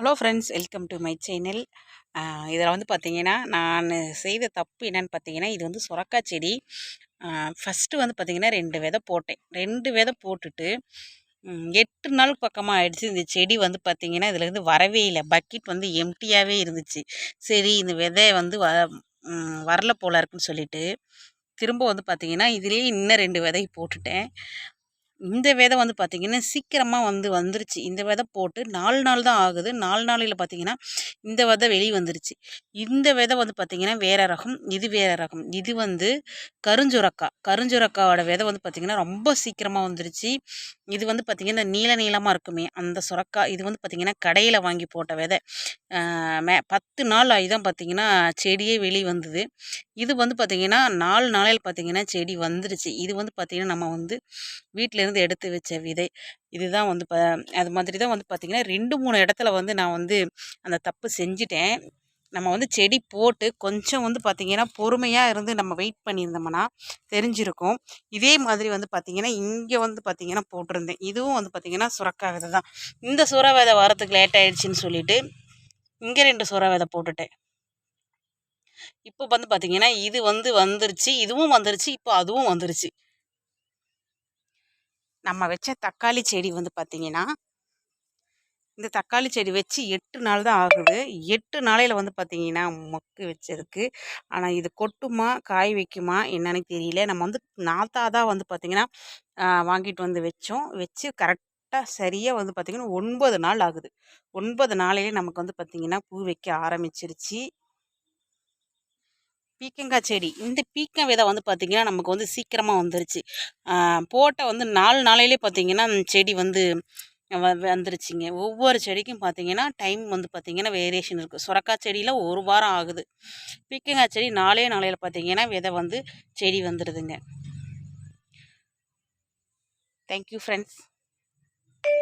Hello friends welcome to my channel. இதில் வந்து பார்த்தீங்கன்னா நான் செய்த தப்பு என்னென்னு பார்த்தீங்கன்னா இது வந்து சுரக்காய் செடி. ஃபஸ்ட்டு வந்து பார்த்திங்கன்னா ரெண்டு விதை போட்டேன். ரெண்டு விதை போட்டுட்டு எட்டு நாள் பக்கமாக ஆயிடுச்சு. இந்த செடி வந்து பார்த்தீங்கன்னா இதுலேருந்து வரவே இல்லை. பக்கெட் வந்து எம்டியாகவே இருந்துச்சு. சரி இந்த விதை வந்து வ வரல போல இருக்குன்னு சொல்லிட்டு திரும்ப வந்து பார்த்திங்கன்னா இதுலேயே இன்னும் ரெண்டு விதை போட்டுட்டேன். இந்த விதை வந்து பார்த்திங்கன்னா சீக்கிரமாக வந்து வந்துருச்சு. இந்த விதை போட்டு நாலு நாள் தான் ஆகுது. நாலு நாளையில் பார்த்திங்கன்னா இந்த விதை வெளியே வந்துருச்சு. இந்த விதை வந்து பார்த்திங்கன்னா வேறு ரகம் இது வேறு ரகம். இது வந்து கருஞ்சுரக்கா கருஞ்சுரக்காவோட விதை வந்து பார்த்திங்கன்னா ரொம்ப சீக்கிரமாக வந்துருச்சு. இது வந்து பார்த்திங்கன்னா நீள நீளமாக இருக்குமே அந்த சுரக்கா. இது வந்து பார்த்திங்கன்னா கடையில் வாங்கி போட்ட விதை. மே பத்து நாள் ஆகி தான் பார்த்திங்கன்னா செடியே வெளியே வந்தது. இது வந்து பார்த்திங்கன்னா நாலு நாளையில் பார்த்திங்கன்னா செடி வந்துருச்சு. இது வந்து பார்த்திங்கன்னா நம்ம வந்து வீட்டிலேருந்து எடுத்து வச்ச விதை. இதுதான் வந்து ப அது மாதிரி தான் வந்து பார்த்திங்கன்னா ரெண்டு மூணு இடத்துல வந்து நான் வந்து அந்த தப்பு செஞ்சுட்டேன். நம்ம வந்து செடி போட்டு கொஞ்சம் வந்து பார்த்திங்கன்னா பொறுமையாக இருந்து நம்ம வெயிட் பண்ணியிருந்தோம்னா தெரிஞ்சிருக்கும். இதே மாதிரி வந்து பார்த்திங்கன்னா இங்கே வந்து பார்த்திங்கன்னா போட்டிருந்தேன். இதுவும் வந்து பார்த்திங்கன்னா சுரக்கா விதை தான். இந்த சுர விதை வரத்துக்கு லேட் ஆகிடுச்சின்னு சொல்லிட்டு இங்கே ரெண்டு சுர விதை போட்டுட்டேன். இப்போ வந்து பார்த்திங்கன்னா இது வந்து வந்துருச்சு இதுவும் வந்துருச்சு இப்போ அதுவும் வந்துருச்சு. நம்ம வச்ச தக்காளி செடி வந்து பார்த்திங்கன்னா இந்த தக்காளி செடி வச்சு எட்டு நாள் தான் ஆகுது. எட்டு நாளையில் வந்து பார்த்திங்கன்னா மொக்கு வச்சதுக்கு ஆனால் இது கொட்டுமா காய் வைக்குமா என்னன்னு தெரியல. நம்ம வந்து நாத்தா தான் வந்து பார்த்திங்கன்னா வாங்கிட்டு வந்து வச்சோம். வச்சு கரெக்டாக சரியாக வந்து பார்த்திங்கன்னா ஒன்பது நாள் ஆகுது. ஒன்பது நாளையிலே நமக்கு வந்து பார்த்திங்கன்னா பூ வைக்க ஆரம்பிச்சிருச்சு. பீக்கங்காய் செடி. இந்த பீக்கங்காய் விதை வந்து பார்த்திங்கன்னா நமக்கு வந்து சீக்கிரமாக வந்துருச்சு. போட்ட வந்து நாலு நாளையிலே பார்த்திங்கன்னா அந்த செடி வந்து வ வந்துருச்சுங்க. ஒவ்வொரு செடிக்கும் பார்த்தீங்கன்னா டைம் வந்து பார்த்திங்கன்னா வேரியேஷன் இருக்குது சுரக்காய் செடியில் ஒரு வாரம் ஆகுது. பீக்கங்காய் செடி நாலே நாளையில் பார்த்தீங்கன்னா விதை வந்து செடி வந்துடுதுங்க தேங்க்யூ ஃப்ரெண்ட்ஸ்